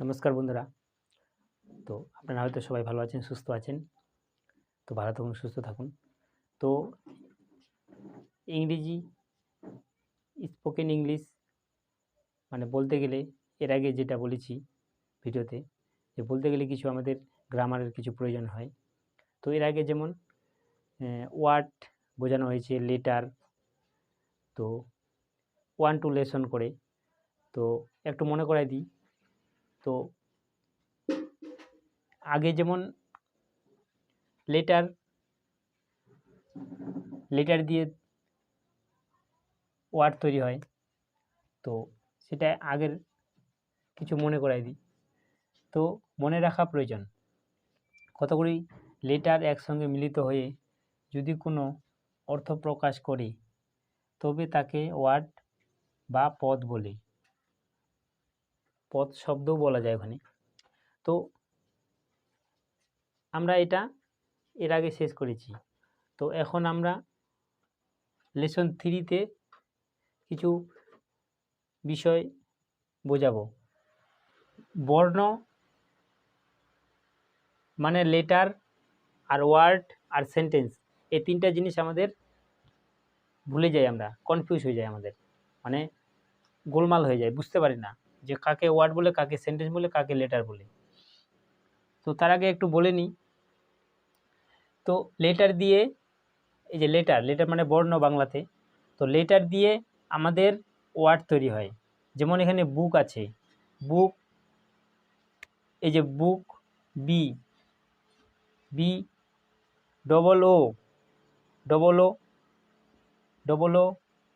নমস্কার বন্ধুরা। তো আপনারা হয়তো সবাই ভালো আছেন, সুস্থ আছেন। তো ভালো থাকুন, সুস্থ থাকুন। তো ইংরেজি স্পোকেন ইংলিশ মানে বলতে গেলে এর আগে যেটা বলেছি ভিডিওতে, যে বলতে গেলে কিছু আমাদের গ্রামারের কিছু প্রয়োজন হয়। তো এর আগে যেমন ওয়ার্ড বোঝানো হয়েছে লেটার তো ওয়ান টু লেসন করে। তো একটু মনে করাই দিই তো আগে যেমন লেটার লেটার দিয়ে ওয়ার্ড তৈরি হয়, তো সেটা আগের কিছু মনে করাই দিই। তো মনে রাখা প্রয়োজন, কতগুলি লেটার একসঙ্গে মিলিত হয়ে যদি কোনো অর্থ প্রকাশ করে, তবে তাকে ওয়ার্ড বা পদ বলে। পদ শব্দও বলা যায় ওখানে। তো আমরা এটা এর আগে শেষ করেছি। তো এখন আমরা লেসন থ্রিতে কিছু বিষয় বোঝাবো। বর্ণ মানে লেটার আর ওয়ার্ড আর সেন্টেন্স এই তিনটা জিনিস আমাদের ভুলে যাই আমরা কনফিউজ হয়ে যায় আমাদের। মানে গোলমাল হয়ে যায় বুঝতে পারি না। যে কাকে ওয়ার্ড বলে, কাকে সেন্টেন্স বলে, কাকে লেটার বলে। তো তার আগে একটু বলে নিই। তো লেটার দিয়ে, এই যে লেটার লেটার মানে বর্ণ বাংলাতে। তো লেটার দিয়ে আমাদের ওয়ার্ড তৈরি হয়। যেমন এখানে বুক আছে। বুক এই যে book B B double O double O double O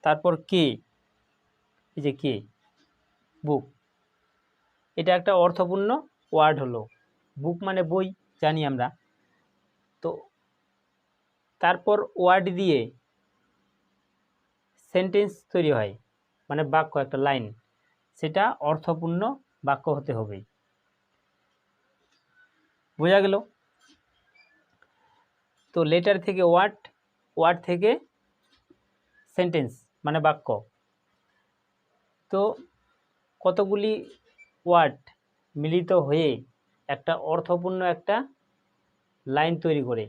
তারপর কে এই যে কে বুক এটা একটা অর্থপূর্ণ ওয়ার্ড হলো। বুক মানে বই, জানি আমরা। তো তারপর ওয়ার্ড দিয়ে সেন্টেন্স তৈরি হয় মানে বাক্য, একটা লাইন। সেটা অর্থপূর্ণ বাক্য হতে হবে। বোঝা গেল? তো লেটার থেকে ওয়ার্ড ওয়ার্ড থেকে সেন্টেন্স মানে বাক্য। তো কতগুলি ওয়ার্ড মিলিত হয়ে একটা অর্থপূর্ণ একটা লাইন তৈরি করে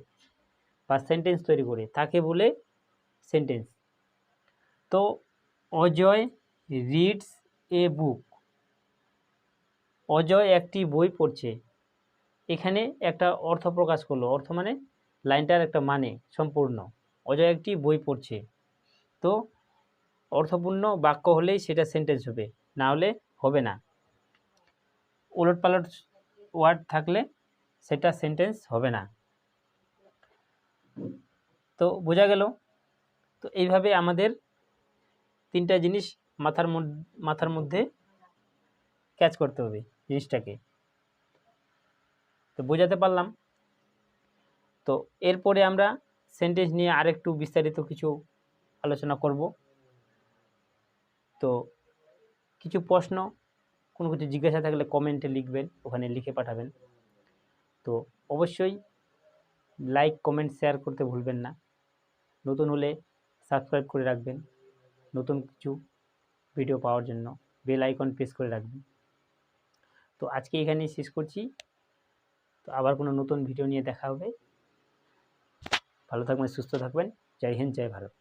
বা সেন্টেন্স তৈরি করে, তাকে বলে সেন্টেন্স তো Ajay reads a book Ajay একটি বই পড়ছে। এখানে একটা অর্থ প্রকাশ করল। অর্থ মানে লাইনটার একটা মানে সম্পূর্ণ। অজয় একটি বই পড়ছে। তো অর্থপূর্ণ বাক্য হলেই সেটা সেন্টেন্স হবে, না হলে হবে না। উলট পালট ওয়ার্ড থাকলে সেটা সেন্টেন্স হবে না। তো বোঝা গেল? তো এইভাবে আমাদের তিনটা জিনিস মাথার মাথার মধ্যে ক্যাচ করতে হবে জিনিসটাকে। তো বোঝাতে পারলাম। তো এরপরে আমরা সেন্টেন্স নিয়ে আরেকটু বিস্তারিত কিছু আলোচনা করব। তো কিছু প্রশ্ন কোনো কিছু জিজ্ঞাসা থাকলে কমেন্টে লিখবেন, ওখানে লিখে পাঠাবেন। তো অবশ্যই লাইক কমেন্ট শেয়ার করতে ভুলবেন না। নতুন হলে সাবস্ক্রাইব করে রাখবেন। নতুন কিছু ভিডিও পাওয়ার জন্য বেল আইকন প্রেস করে রাখবেন। তো আজকে এখানেই শেষ করছি। তো আবার কোনো নতুন ভিডিও নিয়ে দেখা হবে। ভালো থাকবেন, সুস্থ থাকবেন। জয় হিন্দ, জয় ভারত।